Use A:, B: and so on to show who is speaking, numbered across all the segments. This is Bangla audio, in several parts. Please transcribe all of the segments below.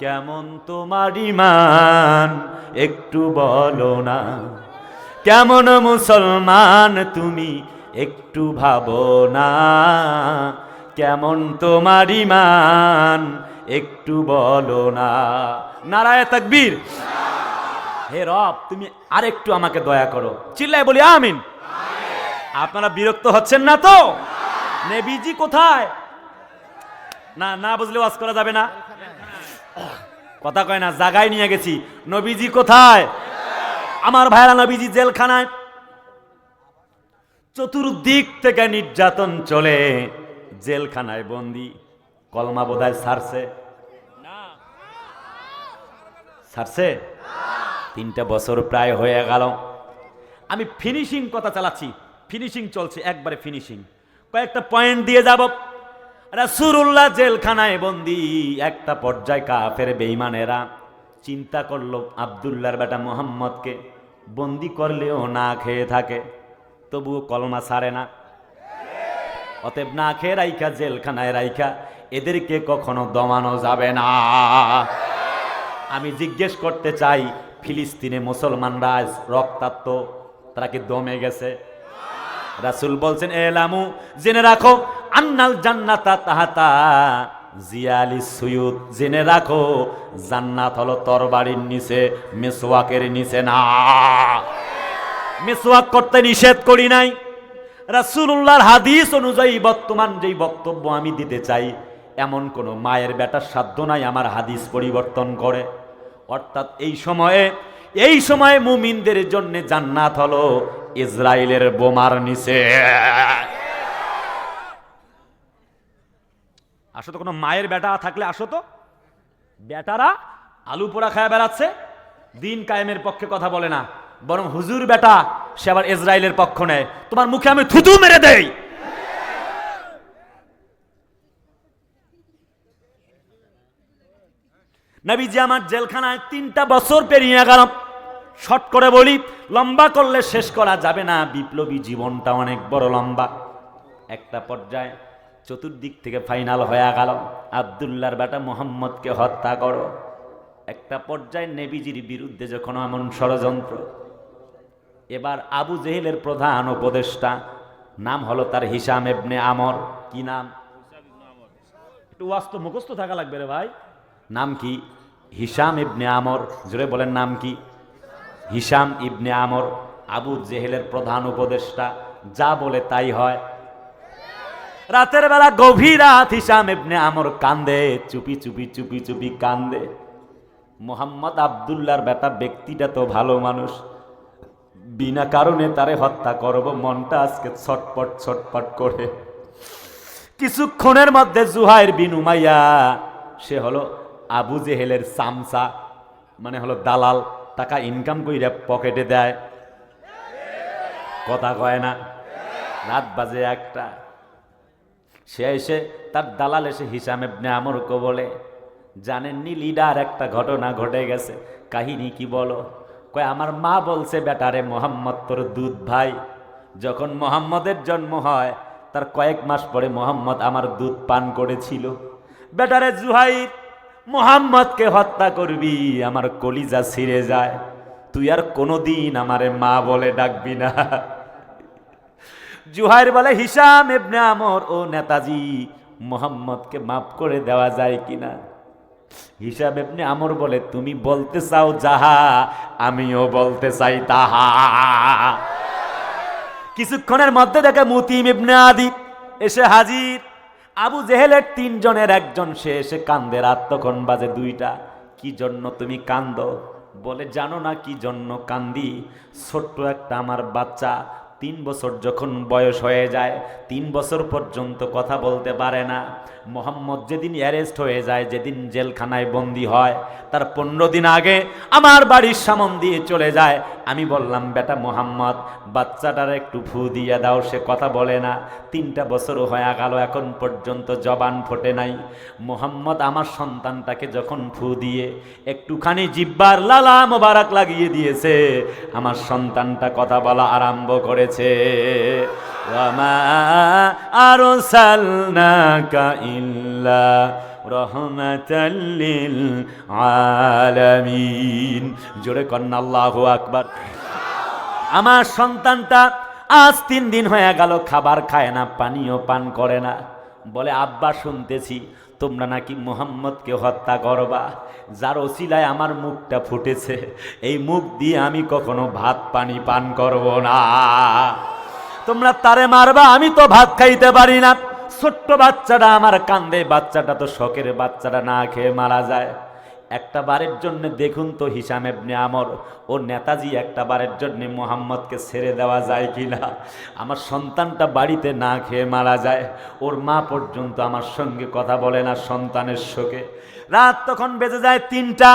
A: কেমন তোমার ইমান একটু বলো না। কেমন মুসলমান তুমি? একটু ভাবো না। কেমন তোমার ইমান একটু বলো না। নারায় তাকবীর। হে রব, তুমি আরেকটু আমাকে দয়া করো। চিল্লায় বলি আমিন। আপনারা বিরক্ত হচ্ছেন না তো? নেবিজি কোথায়? না না বুঝলে ওয়াজ করা যাবে না। কথা কয় না জাগায় নিয়ে গেছি। নবীজি কোথায়? আমার ভাইরা নবীজি জেলখানায়। চতুর্দিক থেকে নির্যাতন চলে, জেলখানায় বন্দি, কলমা বোধহয় ছাড়ছে সারছে? তিনটা বছর প্রায় হয়ে গেল। আমি ফিনিশিং কথা চালাচ্ছি। ফিনিশিং চলছে, একবারে ফিনিশিং কয়েকটা পয়েন্ট দিয়ে যাব। রাসূলুল্লাহ জেলখানায় বন্দি। একটা পর্যায় কাফের বেঈমানেরা চিন্তা করল, আব্দুল্লাহর বেটা মোহাম্মদকে বন্দি করলেও না খেয়ে থাকে, তবুও কলমা ছাড়ে না। অতএব না খেয়ে রাইখা, জেলখানায় রাইখা, এদেরকে কখনো দমানো যাবে না। আমি জিজ্ঞেস করতে চাই, ফিলিস্তিনে মুসলমানরা রক্তাক্ত, তারা কি দমে গেছে? রাসূল বলছেন এলামু জেনে রাখো আন্নাল জান্নাতা তাহাতা। জিয়ালি সুয়ুদ জেনে রাখো, জান্নাত হলো তরবারির নিচে, মেসওয়াকের নিচে না। মেসওয়াক করতে নিষেধ করি নাই। রাসূলুল্লাহর হাদিস অনুযায়ী বর্তমান যেই বক্তব্য আমি দিতে চাই, এমন কোন মায়ের বেটার সাধ্য নাই আমার হাদিস পরিবর্তন করে। অর্থাৎ এই সময়ে এই সময়ে মুমিনদের জন্য জান্নাত হলো ইসরায়েলের বোমার নিচে। আসো তো, কোনো মায়ের বেটা থাকলে আসো তো। বেটারা আলু পোড়া খায় বেড়াচ্ছে, দিন কায়েমের পক্ষে কথা বলে না। বরং হুজুর বেটা, সে আবার ইসরায়েলের পক্ষ নেয়। তোমার মুখে আমি থুতু মেরে দেই। নবীজি আমার জেলখানায় তিনটা বছর পেরিয়ে গেল। শর্ট করে বলি, লম্বা করলে শেষ করা যাবে না। বিপ্লবী জীবনটা অনেক বড় লম্বা। একটা পর্যায়ে চতুর্দিক থেকে ফাইনাল হয়ে গেল। আবদুল্লার বেটা মোহাম্মদকে হত্যা করো। একটা পর্যায়ে নেবিজির বিরুদ্ধে যখন এমন ষড়যন্ত্র এবার আবু জেহেলের প্রধান উপদেষ্টা নাম হলো তার হিসাম এবনে আমর। কি নাম? একটু ওয়াস্ত মুখস্থ থাকা লাগবে রে ভাই। নাম কি? হিসাম ইবনে আমর। জোরে বলেন নাম কি? হিসাম ইবনে আমর আবু জেহেলের প্রধান উপদেষ্টা। যা বলে তাই হয়। রাতের বেলা গভীর রাত হিসাম ইবনে আমর কান্দে, চুপি চুপি চুপি চুপি কান্দে। মোহাম্মদ আবদুল্লার বেটা ব্যক্তিটা তো ভালো মানুষ। বিনা কারণে তারে হত্যা করব, মনটা আজকে ছটপট ছটপট করে। কিছুক্ষণের মধ্যে জুহাইর বিন উমাইয়া, সে হলো আবু জেহেলের সামসা মানে হলো দালাল, টাকা ইনকাম কইরা পকেটে দেয়। কথা কয় না? রাত বাজে একটা। সে এসে তার দালাল এসে হিসাম এবনে আমরকে বলে জানেননি লিডার একটা ঘটনা ঘটে গেছে, কাহিনী কি বলো? কয়, আমার মা বলছে, বেটারে মোহাম্মদ তোর দুধ ভাই, যখন মোহাম্মদের জন্ম হয়, তার কয়েক মাস পরে মোহাম্মদ আমার দুধ পান করেছিল। বেটারে জুহাইর, মোহাম্মদকে হত্যা করবি, আমার কলিজা ছিঁড়ে যায়, তুই আর কোনোদিন আমারে মা বলে ডাকবি না। জুহাইর বলে, হিসাম এবনে আমর, ও নেতাজি, মোহাম্মদকে মাফ করে দেওয়া যায় কিনা? হিসাব এমনি আমর বলে, তুমি বলতে চাও যাহা, আমিও বলতে চাই তাহা। কিছুক্ষণের মধ্যে দেখে মুতিম ইবনে আদি এসে হাজির। আবু জেহেলের তিনজনের একজন, সে এসে কান্দে, রাত তখন বাজে দুইটা। কি জন্য তুমি কান্দ? বলে, জানো না কি জন্য কান্দি? ছোট্ট একটা আমার বাচ্চা তিন বছর যখন বয়স হয়ে যায় তিন বছর পর্যন্ত কথা বলতে পারে না। মোহাম্মদ যেদিন অ্যারেস্ট হয়ে যায়, যেদিন জেলখানায় বন্দি হয়, তার পনেরো দিন আগে আমার বাড়ির সামন দিয়ে চলে যায়। আমি বললাম, বেটা মোহাম্মদ, বাচ্চাটার একটু ফু দিয়ে দাও, সে কথা বলে না। তিনটা বছর হয়ে গেল, এখন পর্যন্ত জবান ফোটে নাই। মোহাম্মদ আমার সন্তানটাকে যখন ফু দিয়ে একটুখানি জিব্বার লালা মোবারক লাগিয়ে দিয়েছে, আমার সন্তানটা কথা বলা আরম্ভ করেছে। জোরে কন্না, আল্লাহু আকবার। আমার সন্তানটা আজ তিন দিন হয়ে গেল, খাবার খায় না, পানীয় পান করে না। বলে, আব্বা, শুনতেছি, তোমরা নাকি মোহাম্মদকে হত্যা করবা। যার ওসিলায় আমার মুখটা ফুটেছে, এই মুখ দিয়ে আমি কখনো ভাত, পানি পান করব না। তোমরা তারে মারবা, আমি তো ভাত খাইতে পারি না। ছোট্ট বাচ্চাটা আমার কান্দে, বাচ্চাটা তো শখের বাচ্চাটা না খেয়ে মারা যায়। একটা বারের জন্য দেখুন তো হিসাম এবনে আমর, ও নেতাজি একটা বারের জন্য মোহাম্মদকে ছেড়ে দেওয়া যায় কি না আমার সন্তানটা বাড়িতে না খেয়ে মারা যায়, ওর মা পর্যন্ত আমার সঙ্গে কথা বলে না সন্তানের শোকে। রাত তখন বেজে যায় তিনটা,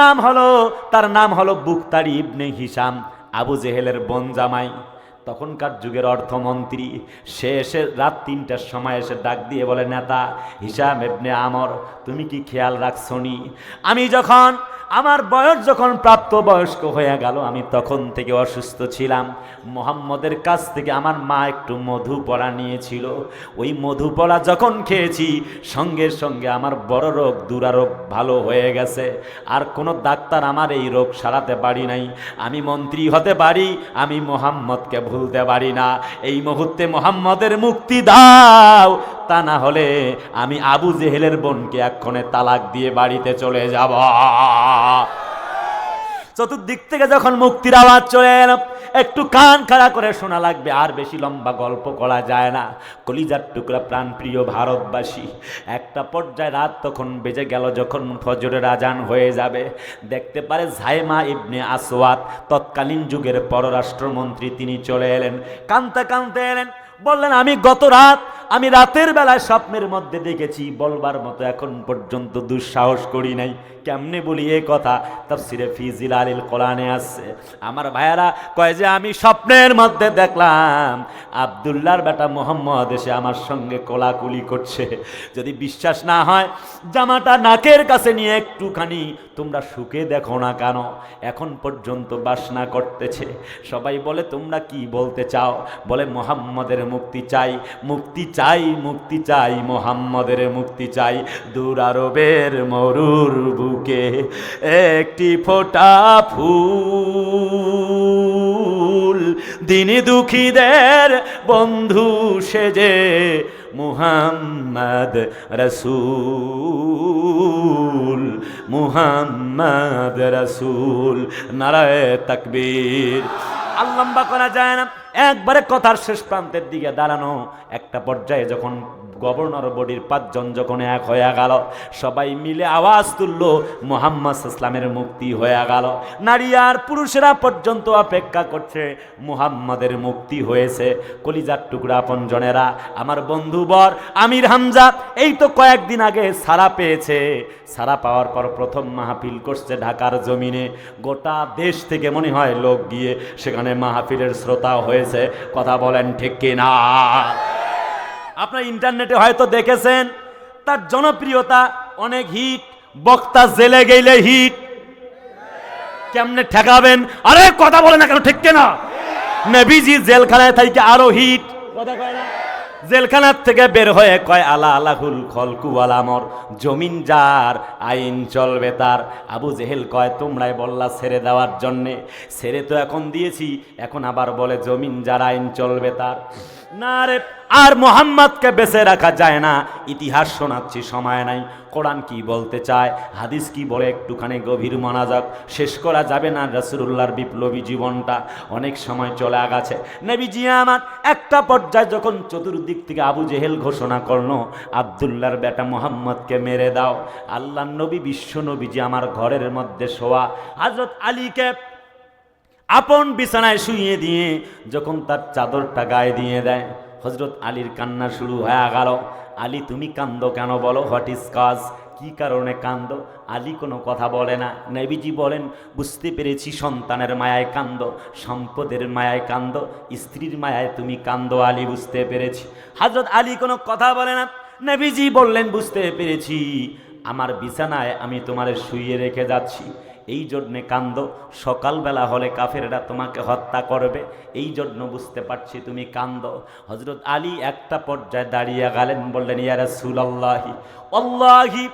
A: নাম হলো, তার নাম হলো বুকতারি ইবনে হিসাম, আবু জেহেলের বন জামাই। তখনকার যুগের অর্থমন্ত্রী সে এসে রাত তিনটার সময় এসে ডাক দিয়ে বলে, নেতা হিসাম এবনে আমর, তুমি কি খেয়াল রাখছনি আমি যখন আমার বয়স যখন প্রাপ্ত বয়স্ক হয়ে গেল, আমি তখন থেকে অসুস্থ ছিলাম। মোহাম্মদের কাছ থেকে আমার মা একটু মধু পড়া নিয়েছিল। ওই মধু পড়া যখন খেয়েছি, সঙ্গে সঙ্গে আমার বড় রোগ, দুরারোগ ভালো হয়ে গেছে। আর কোনো ডাক্তার আমার এই রোগ সারাতে পারি নাই। আমি মন্ত্রী হতে পারি, আমি মোহাম্মদকে ভুলতে পারি না। এই মুহূর্তে মোহাম্মদের মুক্তি দাও। তা না হলে আমি আবু জেহেলের বোনকে এক্ষণে তালাক দিয়ে বাড়িতে চলে যাব। চতুর্দিক থেকে যখন মুক্তির আওয়াজ চলে এলো, একটু কান খাড়া করে শোনা লাগবে, আর বেশি লম্বা গল্প করা যায় না। কলিজার টুকরা প্রাণপ্রিয় ভারতবাসী। একটা পর্যায়ে রাত তখন বেজে গেল যখন ফজরের আজান হয়ে যাবে। দেখতে পারে ঝাইমা ইবনে আসওয়াত, তৎকালীন যুগের পররাষ্ট্রমন্ত্রী, তিনি চলে এলেন। কানতে কানতে এলেন, বললেন, আমি গত রাত আমি রাতের বেলায় স্বপ্নের মধ্যে দেখেছি, বলবার মতো এখন পর্যন্ত দুঃসাহস করি নাই। কেমনে বলি এ কথা? তাফসিরে ফিজিল আলিল কোরআনে আসছে আমার ভাইয়ারা কয় যে, আমি স্বপ্নের মধ্যে দেখলাম, আবদুল্লাহর বেটা মোহাম্মদ এসে আমার সঙ্গে কোলাকুলি করছে। যদি বিশ্বাস না হয়, জামাটা নাকের কাছে নিয়ে একটুখানি তোমরা সুখে দেখো না কেন? এখন পর্যন্ত বাসনা করতেছে। সবাই বলে, তোমরা কি বলতে চাও? বলে, মোহাম্মদের মুক্তি চাই। মুক্তি চাই, মুক্তি চাই, মোহাম্মদের মুক্তি চাই। দূর আরবের মরুর বুকে একটি ফোটা ফুল। দিনী দুঃখীদের বন্ধু সেজে মুহাম্মদ রসুল মুহাম্মদ রসুল, নারায় তকবীর। আর লম্বা করা যায় না। একবারে কথার শেষ প্রান্তের দিকে দাঁড়ানো, একটা পর্যায়ে যখন গভর্নর বডির পাঁচজন যখন এক হয়ে গেল, সবাই মিলে আওয়াজ তুলল, মোহাম্মদ ইসলামের মুক্তি হয়ে গেল। নারী আর পুরুষেরা পর্যন্ত অপেক্ষা করছে, মুহাম্মাদের মুক্তি হয়েছে। কলিজার টুকরা আপনজনেরা আমার বন্ধু বর, আমির হামজা এই তো কয়েকদিন আগে সারা পেয়েছে। সারা পাওয়ার পর প্রথম মাহফিল করছে ঢাকার জমিনে। গোটা দেশ থেকে মনে হয় লোক গিয়ে সেখানে মাহফিলের শ্রোতা হয়েছে। কথা বলেন ঠিক কিনা? আপনার ইন্টারনেটে হয়তো দেখেছেন, তার জনপ্রিয়তা অনেক হিট, বক্তা জেলে গেলে হিট। কেমনে ঠেকাবেন? আরে, কথা বলে না কেন, ঠিক না নবীজি জেলখানায় থাইকে আরও হিট। কথা কয় না? জেলখানার থেকে বের হয়ে কয়, আলা আলাহুল খলকু আলামর জমিন যার, আইন চলবে তার। আবু জেহেল কয়, তোমরাই বললা ছেড়ে দেওয়ার জন্যে। ছেড়ে তো এখন দিয়েছি, এখন আবার বলে, জমিন যার, আইন চলবে তার। না রে, আর মোহাম্মদকে বেঁচে রাখা যায় না। ইতিহাস শোনাচ্ছি, সময় নাই। কোরআন কি বলতে চায়, হাদিস কি বলে, একটুখানি গভীর মনাজাক শেষ করা যাবে না রসুল্লাহর বিপ্লবী জীবনটা। অনেক সময় চলে গেছে নবীজি আমার, একটা পর্যায়ে যখন চতুর্দিক থেকে আবু জেহেল ঘোষণা করল, আবদুল্লাহর বেটা মোহাম্মদকে মেরে দাও। আল্লাহ নবী, বিশ্ব নবীজি আমার ঘরের মধ্যে শোয়া। হজরত আলীকে আপন বিছানায় শুইয়ে দিয়ে যখন তার চাদরটা গায়ে দিয়ে দেয় হজরত আলীর কান্না শুরু হয়ে গেল। আলী, তুমি কান্দ কেন বলো? হোয়াট ইজ কাজ কি কারণে কান্দ আলী কোনো কথা বলে না। নেবিজি বলেন, বুঝতে পেরেছি সন্তানের মায়ায় কান্দ সম্পদের মায়ায় কান্দ স্ত্রীর মায়ায় তুমি কান্দ আলী, বুঝতে পেরেছি। হজরত আলী কোনো কথা বলে না। নেবিজি বললেন, বুঝতে পেরেছি, আমার বিছানায় আমি তোমারে শুইয়ে রেখে যাচ্ছি। এই জন্যে কান্দ, সকালবেলা হলে কাফেররা তোমাকে হত্যা করবে। এই জন্য বুঝতে পারছি তুমি কান্দ। হজরত আলী একটা পর্যায়ে দাঁড়িয়ে গেলেন, বললেন ইয়ারা সুলাল্লাহি অল্লাহি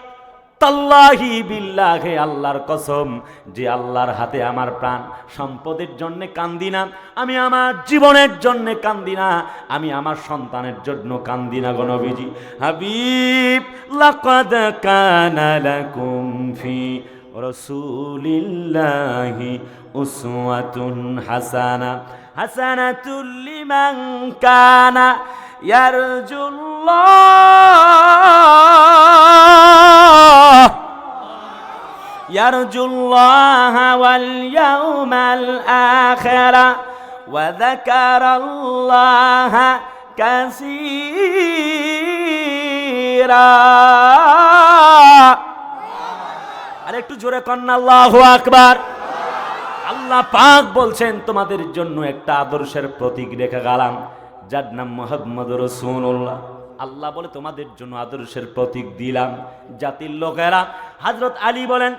A: তাল্লাহি বিল্লাহে, আল্লাহর কসম যে আল্লাহর হাতে আমার প্রাণ। সম্পদের জন্যে কান্দি না, আমি আমার জীবনের জন্যে কান্দি না, আমি আমার সন্তানের জন্য কান্দি না গণবিজি হাবিব, লাকাদ কানা লাকুম ফি রসুলিল্লাহি উসওয়াতুন হাসানা হাসানাতুল লিমান কানা ইয়ারজুল্লাহ يرجو الله واليوم الآخر وذكر الله كثيرا একটু জোরে কন্যা, আল্লাহ আকবার। আল্লাহ পাক বলছেন, তোমাদের জন্য একটা আদর্শের প্রতীক রেখে গেলাম, যার নাম মোহাম্মদ রসুল্লাহ আল্লাহ বলে, তোমাদের জন্য আদর্শের প্রতীক দিলাম জাতির লোকেরা। হজরত আলী বলেন,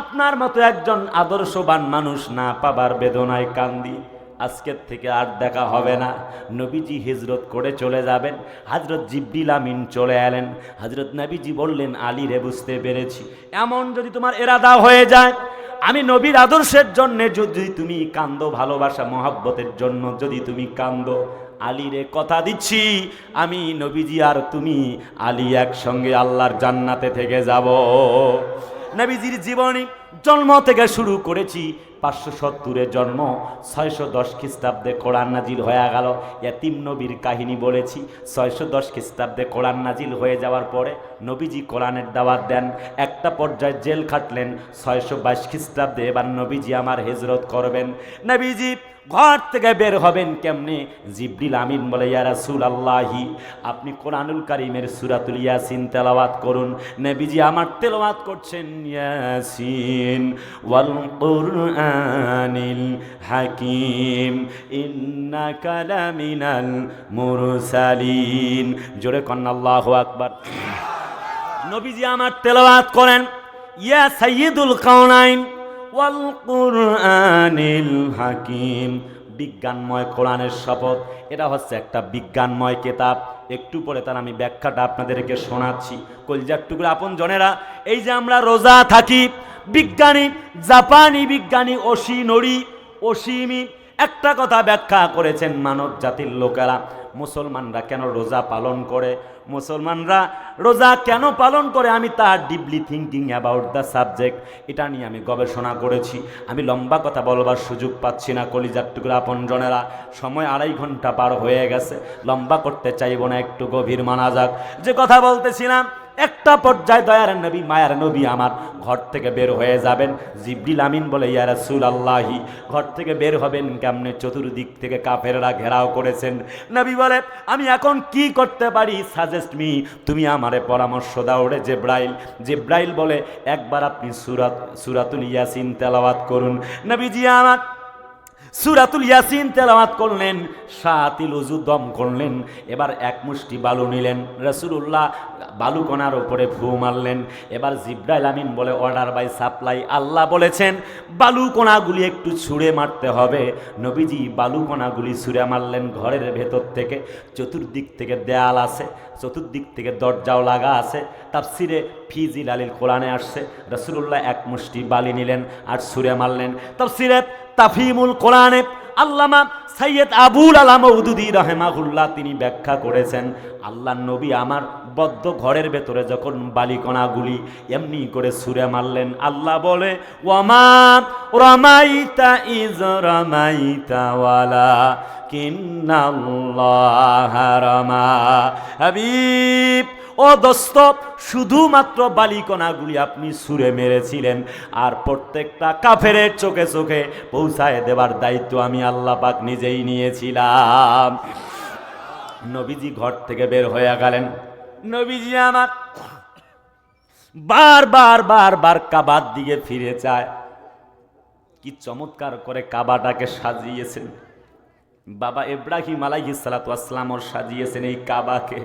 A: আপনার মতো একজন আদর্শবান মানুষ না পাবার বেদনায় কান্দি। আজকের থেকে আর দেখা হবে না। নবীজি হিজরত করে চলে যাবেন। হজরত জিব্রিল আমিন চলে এলেন। হজরত নবীজি বললেন, আলী রে, বুঝতে পেরেছি। এমন যদি তোমার এরাদা হয়ে যায়, আমি নবীর আদর্শের জন্যে যদি তুমি কান্দো, ভালোবাসা, মহাব্বতের জন্য যদি তুমি কান্দো আলীরে কথা দিচ্ছি, আমি নবীজি আর তুমি আলী একসঙ্গে আল্লাহর জান্নাতে থেকে যাব। নবীজির জীবনী জন্ম থেকে শুরু করেছি। পাঁচশো সত্তরে জন্ম, ছয়শো দশ খ্রিস্টাব্দে কোরআন নাজিল হয়ে গেল। এতিম নবীর কাহিনী বলেছি, ছয়শো দশ খ্রিস্টাব্দে কোরআন নাজিল হয়ে যাওয়ার পরে নবীজি কোরআনের দাওয়াত দেন। একটা পর্যায়ে জেল খাটলেন, ছয়শো বাইশ খ্রিস্টাব্দে এবার নবীজি আমার হেজরত করবেন। নবীজি, ঘর থেকে বের হবেন কেমনে? জিব্রিল আমিন বলে, ইয়া রাসূল আল্লাহি আপনি কোরআনুল কারিমের সূরাতুল ইয়াসিন তেলাওয়াত করুন। নবীজি আমার তেলাওয়াত করছেন, ইয়াসিন, ওয়াল হাকিম ইন্নাকা লামিনাল মুরসালিন জোরে কন্না আল্লাহু আকবার। নবীজি আমার তেলাওয়াত করেন, ইয়া সাইয়্যিদুল কাউনাইন ওয়াল কুরআনিল হাকিম। বিজ্ঞানময় কোরআনের শপথ, এটা হচ্ছে একটা বিজ্ঞানময় কেতাব। একটু পরে তার আমি ব্যাখ্যাটা আপনাদেরকে শোনাচ্ছি। কলজার টুকরা আপন জনেরা এই যে আমরা রোজা থাকি বিজ্ঞানী, জাপানি বিজ্ঞানী অসি নড়ি অসীমি একটা কথা ব্যাখ্যা করেছেন মানব জাতির লোকেরা। মুসলমানরা কেন রোজা পালন করে? মুসলমানরা রোজা কেন পালন করে? আমি তার deeply thinking about the subject এটা নিয়ে আমি গবেষণা করেছি। আমি লম্বা কথা বলবার সুযোগ পাচ্ছি না কলিজার টুকরা আপনজনেরা। সময় আড়াই ঘণ্টা পার হয়ে গেছে। লম্বা করতে চাইব না, একটু গভীর মানা যাক। যে কথা বলতেছিলাম একটা পর্যায়ে দয়ার নবী, মায়ার নবী আমার ঘর থেকে বের হয়ে যাবেন। জিবরিল আমিন বলে, ইয়া রাসূল আল্লাহি ঘর থেকে বের হবেন কেমনে? চতুর্দিক থেকে কাফেররা ঘেরাও করেছেন। নবী বলে, আমি এখন কি করতে পারি? সাজেস্ট মি তুমি আমারে পরামর্শ দাও রে জেব্রাইল। জেব্রাইল বলে, একবার আপনি সুরাত, সুরাতুল ইয়াসিন তেলাওয়াত করুন। নবীজি আমার সুরাতুল ইয়াসিন তেলাওয়াত করলেন, সাতিল উজু দম করলেন, এবার এক মুষ্টি বালু নিলেন। রসুল্লাহ বালুকণার ওপরে ভু মারলেন। এবার জিব্রাইল আমিন বলে অর্ডার বাই সাপ্লাই, আল্লাহ বলেছেন বালুকণাগুলি একটু ছুঁড়ে মারতে হবে। নবীজি বালুকণাগুলি ছুঁড়ে মারলেন ঘরের ভেতর থেকে, চতুর্দিক থেকে দেয়াল আছে। চতুর্দিক থেকে দরজাও লাগা আছে, তাফসিরে ফিজি আলীল কোরআনে আসছে রসুল্লাহ এক মুষ্টি বালি নিলেন আর সুরে মারলেন। তাফসিরে তাফিমুল কোরআনে আল্লামা সৈয়দ আবুল আলাম উদুদি রহেমাহুল্লাহ তিনি ব্যাখ্যা করেছেন, আল্লাহ নবী আমার বদ্ধ ঘরের ভেতরে যখন বালিকণাগুলি এমনি করে সুরে মারলেন, আল্লাহ বলে ওয়ামা রমাইতা ইজ রমাইতা ওয়ালা রমা হাবিব, ও দোস্ত, শুধুমাত্র বালিকণাগুলি আপনি সুরে মেরেছিলেন আর প্রত্যেকটা কাফেরের চোখে চোখে পৌঁছায় দেবার দায়িত্ব আমি আল্লাহ পাক নিজেই নিয়েছিলাম। নবীজি ঘর থেকে বের হয়ে গেলেন। নবীজি আমার বার বার বার বার কাবার দিকে ফিরে চায়। কি চমৎকার করে কাবাটাকে সাজিয়েছেন। বাবা ইব্রাহিম আলাইহিস সালাতু আসসালাম ওর সাজিয়েছেন এই কাবাকে।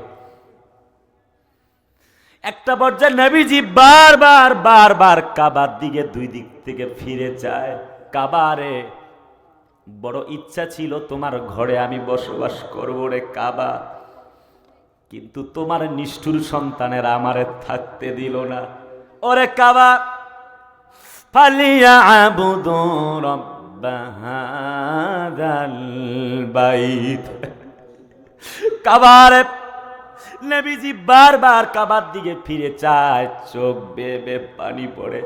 A: একটা পর্যায়ে নবীজি বারবার বারবার কাবার দিকে দুই দিক থেকে ফিরে যায়। কাবারে বড় ইচ্ছা ছিল, তোমার ঘরে আমি বসবাস করব রে কাবা। কিন্তু তোমার নিষ্ঠুর সন্তানের আমারে থাকতে দিল না। ওরে কাবা, ফালিয়া আবুদু রব্বা হাদাল বাইত। কাবারে নবীজি বারবার কাবার দিকে ফিরে চায়, চোখ বেয়ে বেয়ে পানি পড়ে।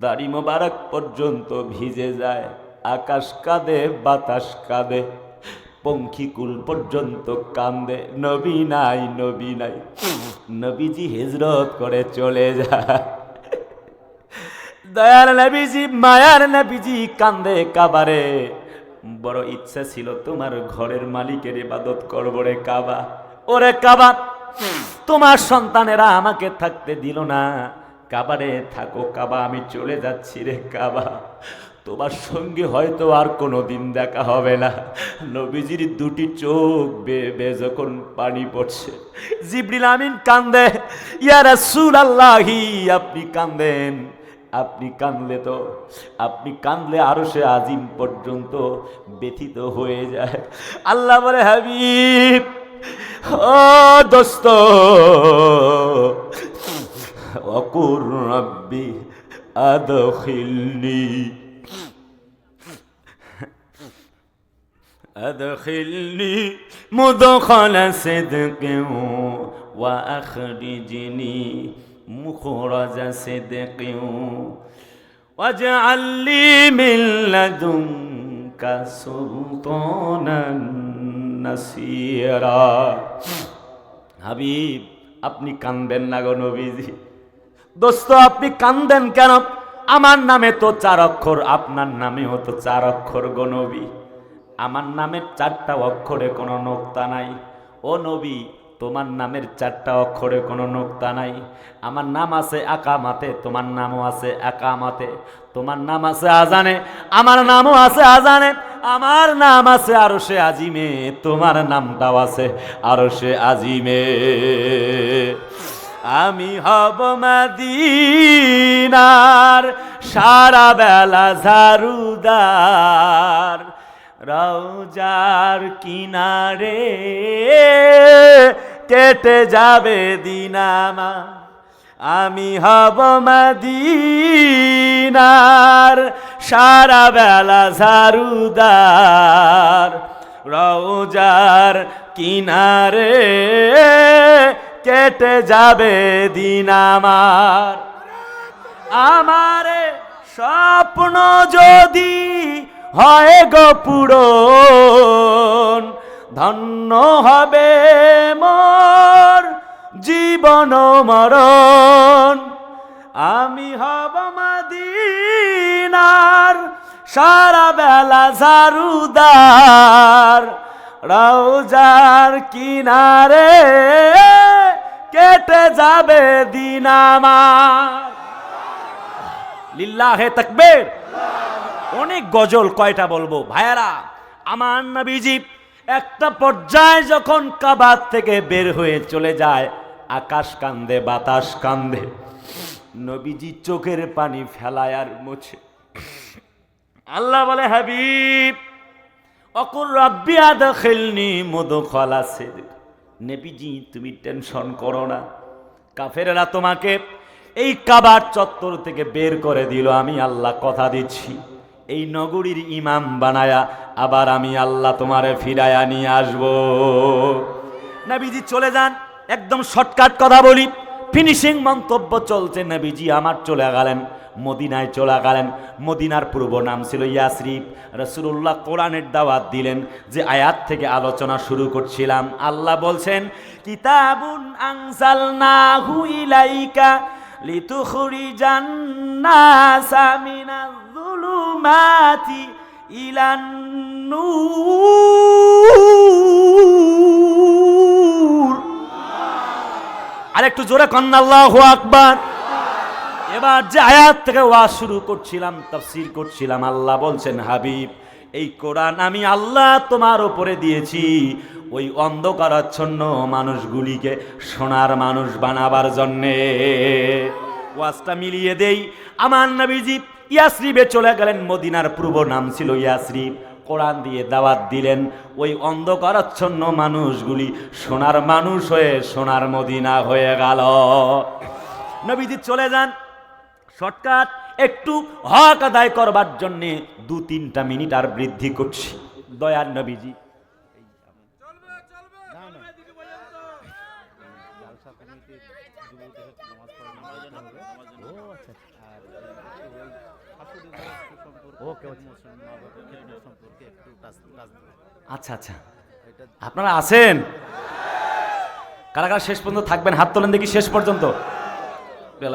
A: দাড়ি মোবারক পর্যন্ত ভিজে যায়, আকাশ কাঁদে, বাতাস কাঁদে। পঙ্খিকুল পর্যন্ত কান্দে, নবী নাই নবী নাই। নবীজি হিজরত করে চলে যায়। দয়ার নবীজি, মায়ার নবীজি কান্দে কাবারে। বড় ইচ্ছা ছিল তোমার ঘরের মালিকের ইবাদত করব রে কাবা। ওরে কাবা, তোমার সন্তানেরা আমাকে থাকতে দিল না। কাবারে থাকো কাবা, আমি চলে যাচ্ছি রে কাবা। তোমার সঙ্গে হয়তো আর কোনো দিন দেখা হবে না। নবীজির দুটি চোখ বে বে যখন পানি পড়ছে। জিবরিল আমিন কান্দে, ইয়া রাসূলুল্লাহি, আপনি কান্দেন। আপনি কাঁদলে তো, আপনি কাঁদলে আরও সে আজিম পর্যন্ত ব্যথিত হয়ে যায়। আল্লাহ বলে, হাবিব, ও দোস্ত, অকুর রব্বি আদখিলনি। আদখিলনি মুদখলা সিদকে ওয়া আখরিজনি। مخرج صدق واجعل لي من لدنك سلطانا نصيرا হাবিব আপনি কানবেন না গো নবীজি দোস্ত আপনি কান্দেন কেন আমার নামে তো চার অক্ষর আপনার নামেও তো চার অক্ষর গো নবী আমার নামের চারটা অক্ষরে কোনো নোক্তা নাই ও নবী তোমার নামের চারটা অক্ষরে কোনো নোক্তা নাই। আমার নাম আছে আকামাতে, তোমার নামও আছে আকামাতে। তোমার নাম আছে আজানে, আমার নামও আছে আজানে। আমার নাম আছে আরও সে আজিমে, তোমার নামটাও আছে আরও সে আজিমে। আমি হব মাদিনার সারা বেলা ঝাড়ুদার। রওজার কিনারে কেটে যাবে দিনামা। আমি হব মদিনার সারা বেলা ঝাড়ুদার। রওজার কিনারে কেটে যাবে দিন আমার আমারে স্বপ্ন যদি হয় গো ধন্য হবে মোর জীবন মরণ। আমি হব মাদিনার সারা বেলা ঝাড়ুদার, রওজার কিনারে কেটে যাবে দিনামা আমার। লিল্লাহে তাকবীর। অনেক গজল কয়টা বলব? ভাইয়ারা, আমার নবীজি একটা পর্যায়ে যখন কাবার থেকে বের হয়ে চলে যায়, আকাশ কান্দে, বাতাস কান্দে, নবীজি চোখের পানি ফেলায় আর মুছে। আল্লাহ বলে, হাবিব অকুর রব্বি আদা খেলনি মধু খলা নেবিজি, তুমি টেনশন করো না। কাফেরেরা তোমাকে এই কাবার চত্বর থেকে বের করে দিল, আমি আল্লাহ কথা দিচ্ছি। এই নগরীর ইমাম বানায়া আবার আমি আল্লাহ তোমারে ফিরায়া নিয়ে আসব। নাবিজি চলে যান, একদম শর্টকাট কথা বলি। ফিনিশিং মন্তব্য চলছে, নবীজি আমার চলে গেলেন, মদিনায় চলে গেলেন। মদিনার পূর্ব নাম ছিল ইয়াসরিফ রসুল্লাহ কোরআনের দাওয়াত দিলেন যে আয়াত থেকে আলোচনা শুরু করছিলাম। আল্লাহ বলছেন, কিতাবুন আনসালনাহু ইলাইকা লিতুখরিজান নাসা মিনাজ যুলুমাতি ইলান নূর। আরেকটু জোরে কন্যা আল্লাহু আকবার। এবার যে আয়াত থেকে ওয়াজ শুরু করছিলাম, তাফসীর করছিলাম, আল্লাহ বলছেন, হাবিব এই কোরআন আমি আল্লাহ তোমার ওপরে দিয়েছি। ওই অন্ধকারাচ্ছন্ন মানুষগুলিকে সোনার মানুষ বানাবার জন্যে। ওয়াজটা মিলিয়ে দেই। আমার নবীজি ইয়াসরিবে চলে গেলেন, মদিনার পূর্ব নাম ছিল ইয়াসরিব। কোরআন দিয়ে দাওয়াত দিলেন, ওই অন্ধকারাচ্ছন্ন মানুষগুলি সোনার মানুষ হয়ে সোনার মদিনা হয়ে গেল। নবীজি চলে যান, শর্টকাট একটু হক আদায় করবার জন্যে দু তিনটা মিনিট আর বৃদ্ধি করছি। দয়ার নবীজি।
B: আচ্ছা
A: আচ্ছা। আপনারা আছেন? কারা কারা শেষ পর্যন্ত থাকবেন, হাত তোলেন দেখি শেষ পর্যন্ত।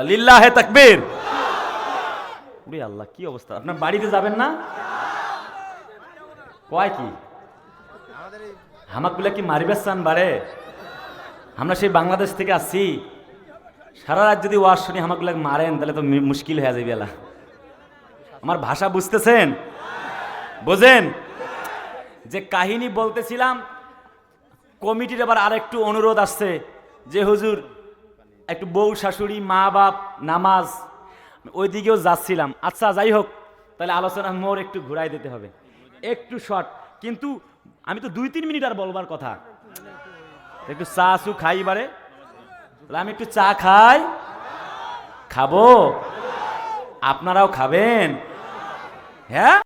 A: লিল্লাহে তাকবীর। উরে আল্লাহ, কি অবস্থা? আপনার বাড়িতে যাবেন না? কয় কি? হামাকগুলা কি মারিবার চান বাড়ে? আমরা সেই বাংলাদেশ থেকে আসছি। সারা রাত যদি ওয়াশ শুনি হামাকগুলা মারেন, তাহলে তো মুশকিল হয়ে যাবে বেলা আমার ভাষা বুঝতেছেন? বোঝেন? যে কাহিনী বলতেছিলাম, কমিটির আবার আরেকটু অনুরোধ আসছে যে হুজুর, একটু বউ শাশুড়ি মা বাপ নামাজ ওই দিকেও যাচ্ছিলাম। আচ্ছা যাই হোক তাহলে আলোচনা মোর একটু ঘুরাই দিতে হবে। একটু শর্ট কিন্তু আমি তো দুই তিন মিনিট আর বলবার কথা। একটু চা চু খাই এবারে। আমি একটু চা খাই। খাব? আপনারাও খাবেন? হ্যাঁ?